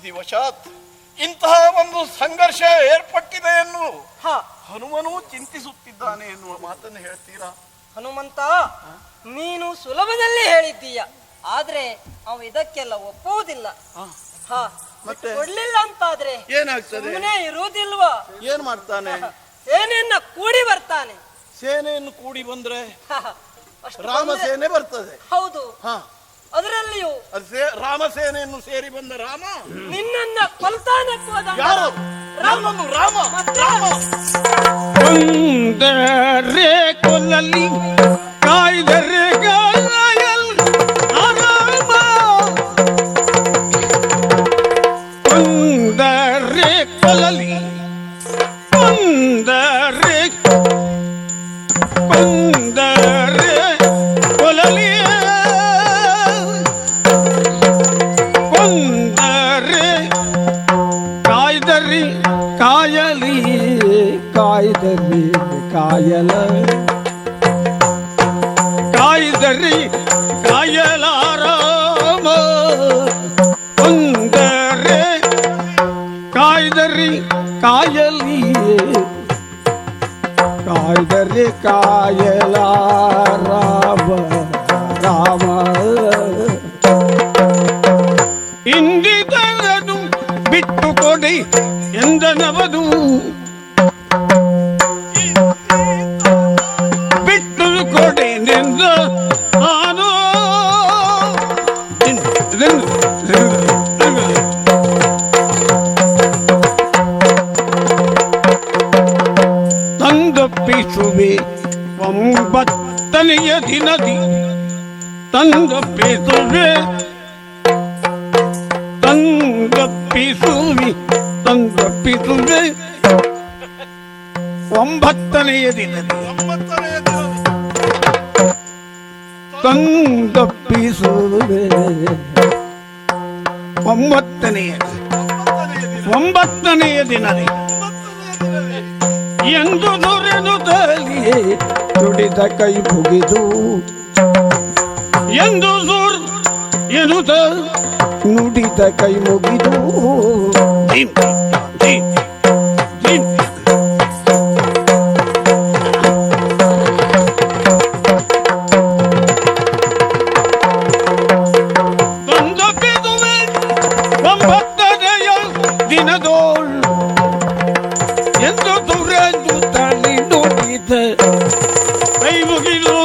ವಿಧಿವಶಾತ್ ಇಂತಹ ಒಂದು ಸಂಘರ್ಷ ಏರ್ಪಟ್ಟಿದೆ ಎನ್ನು ಹ. ಹನುಮನು ಚಿಂತಿಸುತ್ತಿದ್ದಾನೆ ಎನ್ನುವ ಮಾತನ್ನು ಹೇಳ್ತೀರಾ? ಹನುಮಂತ ನೀನು ಸುಲಭದಲ್ಲಿ ಹೇಳಿದ್ದೀಯ. ಆದ್ರೆ ಅವ ಇದಕ್ಕೆಲ್ಲ ಒಪ್ಪುವುದಿಲ್ಲ. ಮತ್ತೆ? ಕೊಡ್ಲಿಲ್ಲ ಅಂತಾದ್ರೆ ಏನಾಗ್ತದೆ? ಇರುವುದಿಲ್ವಾ? ಏನ್ ಮಾಡ್ತಾನೆ? ಸೇನೆಯನ್ನ ಕೂಡಿ ಬರ್ತಾನೆ. ಸೇನೆಯನ್ನು ಕೂಡಿ ಬಂದ್ರೆ. ರಾಮ ಸೇನೆ ಬರ್ತದೆ. ಹೌದು. ರಾಮಸೇನೆಯನ್ನು ಅದು ಸೇ- ಸೇರಿ ಬಂದ ರಾಮ? ನಿನ್ನನ್ನ ಕೊಲ್ತಾನೆ ಹೋದ ಯಾರು? ರಾಮ. ರಾಮನು ರಾಮ? ರಾಮ? ಕೊಂದರೆ ಕೊಲ್ಲಲಿ ಕಾಯ್ದರೆ ಗಾಯಲ್ ಆರಾಮ. ಕೊಂದರೆ ಕೊಲ್ಲಲಿ ಕೊಂದರೆ ಕಾಯ್ದರಿ ಕಾಯಲ ಕಾಯ್ದರಿ ಕಾಯಲಾರಾಮ ಒಂದರೆ ಕಾಯ್ದರಿ ಕಾಯಲಿ ಕಾಯ್ದರಿ ಕಾಯಲಾರಾಮ ರಾಮ ಇಂದಿದರದು ಬಿಟ್ಟು ಕೊಡಿ ಎಂದನವದು ತಂದೊಪ್ಪಿಸುವೆ ಒಂಬತ್ತನೆಯ ದಿನದಿ ತಂದೊಪ್ಪಿಸುವೆ ತಂದಪ್ಪಿಸುವಿ ತಂದಪ್ಪಿಸುವೆ ಒಂಬತ್ತನೆಯ ದಿನದಿ ಒಂಬತ್ತನೆಯ ದಿನ ತಂದಪ್ಪಿಸುವೆ ಒಂಬತ್ತನೆಯ ಒಂಬತ್ತನೆಯ ದಿನವೇ. ಎಂದು ನುರಿದು ತಲಿಯೇ ನುಡಿದ ಕೈ ಮುಗಿದು. ಎಂದು ಸೂರ್ ಎನ್ನುತ್ತ ನುಡಿದ ಕೈ ಮುಗಿದು. ಒಂಬತ್ತನೆಯ ದಿನದೋಳ್ ಎಂದು ದುರಂದು ತನ್ನಿಂದು ಐ ಮುಗಿದು